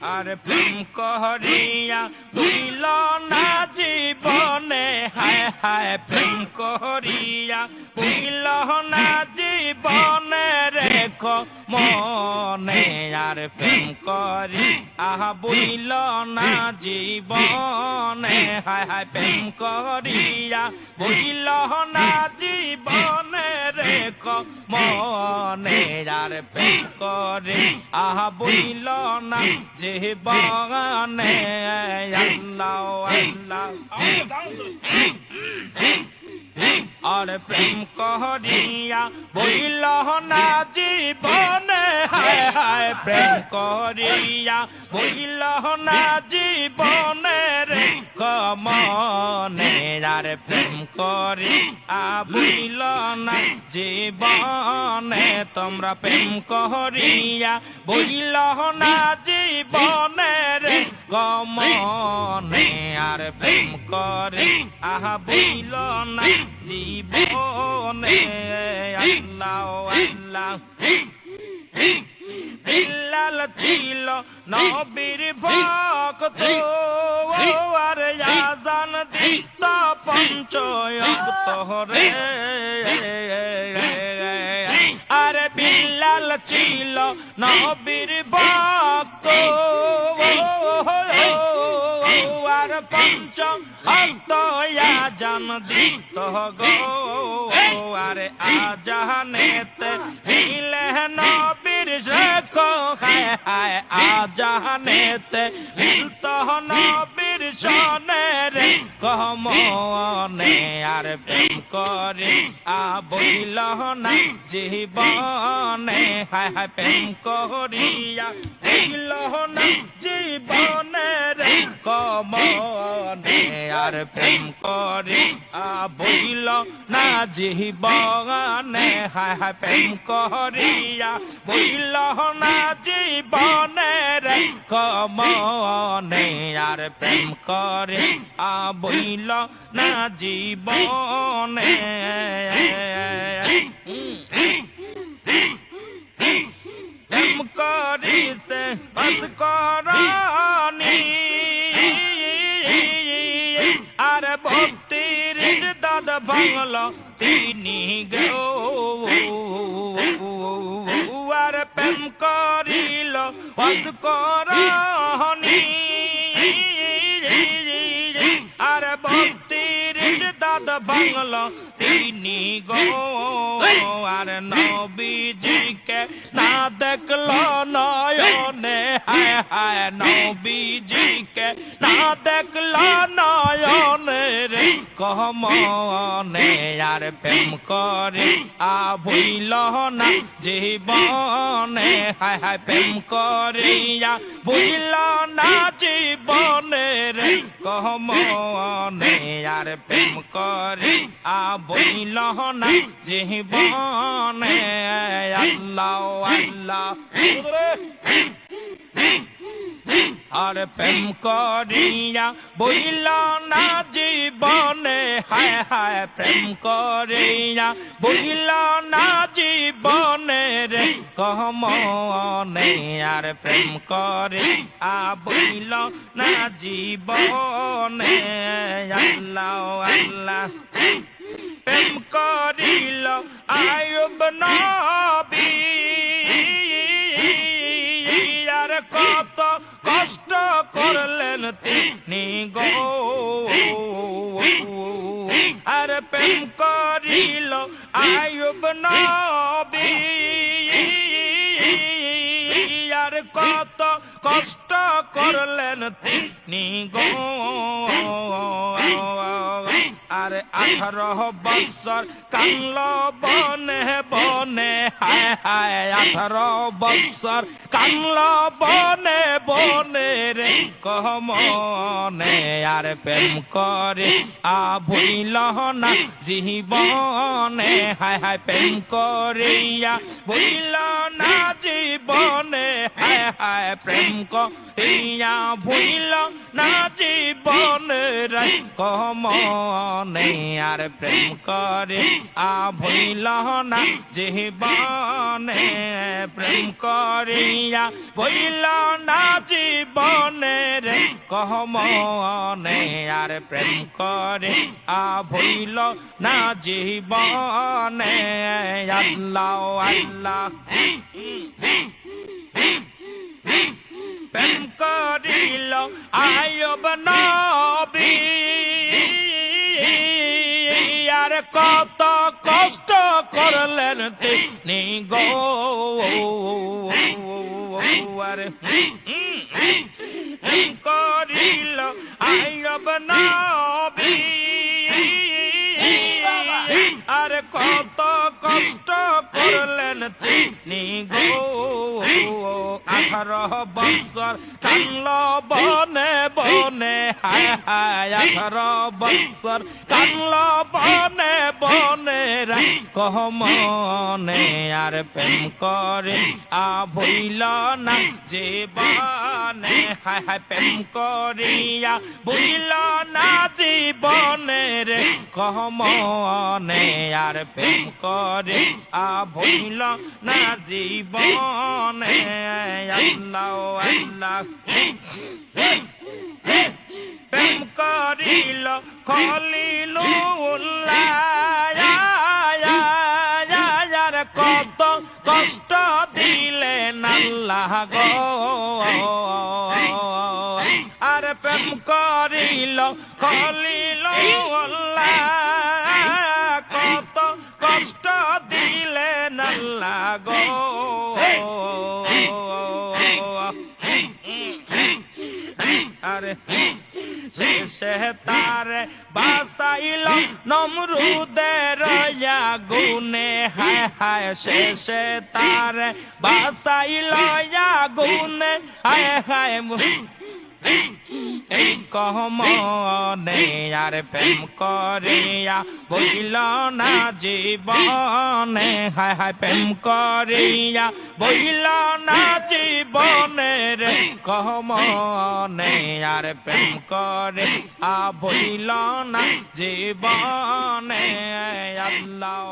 আর প্রেম করিয়া তুইল না জীবনে, হায় হায় প্রেম করিয়া তুইল না জীবনে রেখ মনে। আর প্রেম করি, আহা বুইল না জীবনে, হায় হায় প্রেম করিয়া বুইল না জীবনে রেখ, মনে আর প্রেম করে আহা, বইল না আল্লাহ আল্লাহ। আর প্রেম করিয়া বইল না জীবন। প্রেম করিয়া বইল না জীবনে রে কমনে আর প্রেম করি আ বইল না জীবনে। তোমরা প্রেম করিয়া বইল না জীবনে রে কমনে আর প্রেম করে আহা বইল না জীবনে। আল্লাহ আল্লাহ। বিল্লাল ছিল নবীর ভক্ত আর আজান দিত পঞ্চয়ক্ত রে আর বিল্লাল ছিল নবীর ভক্ত আর পঞ্চ অন্ত আজান দিত গো। আরে আজানেতে মিলে নবীর শেখ হায় হায় আজানেতে মিলত নবীর সনে রে। কমনে আর প্রেম করে আ বইল না জীবনে। হায় হায় প্রেম করিয়া বইল না জীবনে। রে কমনে আর প্রেম করে। বইল না জীবনে, হায় হায় প্রেম করিয়া। বইল না জীবনে রে কমনে আর প্রেম করে। বইল না জীবনে প্রেম করিতে বস করানি আর ভক্তির দাদ ভাঙল তিনি গো আর প্রেম করিল বস করানি আর ভক্তির দাদ ভাঙল তিনি গো আর নবীজিকে না দেখল নয়নে হায় হায় নবীজিকে। না দেখল নয়নে রে কমনে আর প্রেম করে, আ ভুইল না জীবনে, হায় হায় প্রেম করিয়া ভুইল না জীবনে রে কমনে আর প্রেম করে, আ বইল না জীবনে, আল্লাহ আল্লাহ। আর প্রেম করিয়া বইল না জীবনে, হায় হায় প্রেম করিয়া বইল না জীবনে রে কমনে আর প্রেম করে আ বইল না জীবনে। আল্লাহ আল্লাহ। প্রেম করিল আয়ুব নবী। করলেন তিনি গো। আর প্রেম করিল আয়ুব নবী। আর কত কষ্ট করলেন তিনি গো। আর আঠারো বছর কানল বনে বনে, হায় হায়, আঠারো বছর কানল বনে বনে রে কমনে আর প্রেম করে। আ ভুইল না জীবনে, হায় হায় প্রেম করিয়া। ভুইল না জীবনে, হায় হায় প্রেম করিয়া। ভুইল না জীবনে রাই কমনে আর প্রেম করে। আ ভুইল না জীবনে, প্রেম করিয়া। ভুইল না জীবনে রে কমনে আর প্রেম করে আ ভুইল না জীবনে। আল্লাহ আল্লাহ। প্রেম করিল আয়ব নবী। আর কত কষ্ট করলেন তিনি গো। করিল আর কত কষ্ট করলেন তিনি গো। আঠারো বছর কাল বনে বনে। হায় হায় আঠারো বছর কানল বনে বনে রাই কহমনে আর প্রেম করে, আ ভইল না জীবনে। হায় হায় প্রেম করিয়া বুঝল না জীবনে রে কহমনে আর প্রেম করে, আ ভইল না জীবনে। আল্লাহ আল্লাহ। করিল খলিল কত কষ্ট দিলেন আল্লাহ গো আর প্রেম করিল খলিল কত কষ্ট দিলেন আল্লাহ গো আরে শেষে তারে বাতাইল নমরুদের গুনে হায় হায় শেষে তারে বাতাইল গুনে হায় হায় এই কহমনে আর প্রেম করিয়া বইল না জীবনে। হায় হায়, প্রেম করিয়া বইল না জীবনে রে কহমনে আর প্রেম করে আ বইল না জীবনে আল্লাহ